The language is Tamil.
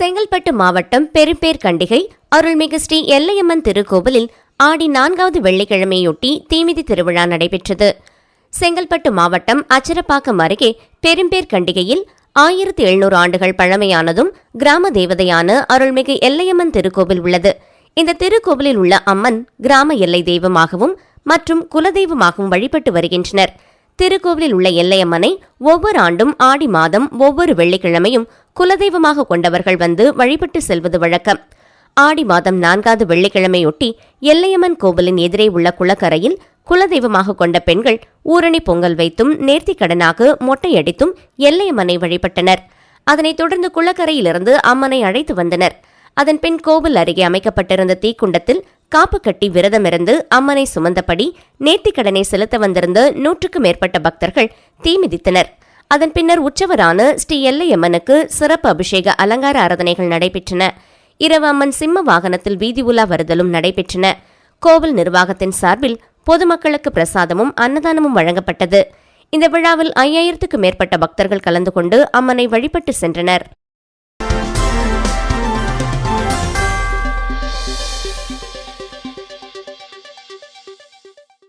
செங்கல்பட்டு மாவட்டம் பெரும்பேர் கண்டிகை அருள்மிகு ஸ்ரீ எல்லையம்மன் திருக்கோவிலில் ஆடி நான்காவது வெள்ளிக்கிழமையொட்டி தீமிதி திருவிழா நடைபெற்றது. செங்கல்பட்டு மாவட்டம் அச்சரப்பாக்கம் அருகே பெரும்பேர் கண்டிகையில் ஆயிரத்தி எழுநூறு ஆண்டுகள் பழமையானதும் கிராம தேவதையான அருள்மிகு எல்லையம்மன் திருக்கோவில் உள்ளது. இந்த திருக்கோவிலில் உள்ள அம்மன் கிராம எல்லை தெய்வமாகவும் மற்றும் குலதெய்வமாகவும் வழிபட்டு வருகின்றனர். திருக்கோவிலில் உள்ள எல்லையம்மனை ஒவ்வொரு ஆண்டும் ஆடி மாதம் ஒவ்வொரு வெள்ளிக்கிழமையும் குலதெய்வமாக கொண்டவர்கள் வந்து வழிபட்டு செல்வது வழக்கம். ஆடி மாதம் நான்காவது வெள்ளிக்கிழமையொட்டி எல்லையம்மன் கோவிலின் எதிரே உள்ள குளக்கரையில் குலதெய்வமாக கொண்ட பெண்கள் ஊரணி பொங்கல் வைத்தும் நேர்த்திக் கடனாக மொட்டையடித்தும் எல்லையம்மனை வழிபட்டனர். அதனைத் தொடர்ந்து குளக்கரையிலிருந்து அம்மனை அழைத்து வந்தனர். அதன் பின் கோவில் அருகே அமைக்கப்பட்டிருந்த தீக்குண்டத்தில் காப்பு கட்டி விரதமிருந்து அம்மனை சுமந்தபடி நேர்த்திக்கடனை செலுத்த வந்திருந்த நூற்றுக்கும் மேற்பட்ட பக்தர்கள் தீ மிதித்தனர். அதன் பின்னர் உற்சவரான ஸ்ரீ எல்லையம்மனுக்கு சிறப்பு அபிஷேக அலங்கார ஆராதனைகள் நடைபெற்றன. இரவு அம்மன் சிம்ம வாகனத்தில் வீதி உலா வருதலும் நடைபெற்றன. கோவில் நிர்வாகத்தின் சார்பில் பொதுமக்களுக்கு பிரசாதமும் அன்னதானமும் வழங்கப்பட்டது. இந்த விழாவில் ஐயாயிரத்துக்கும் மேற்பட்ட பக்தர்கள் கலந்து கொண்டு அம்மனை வழிபட்டு சென்றனர்.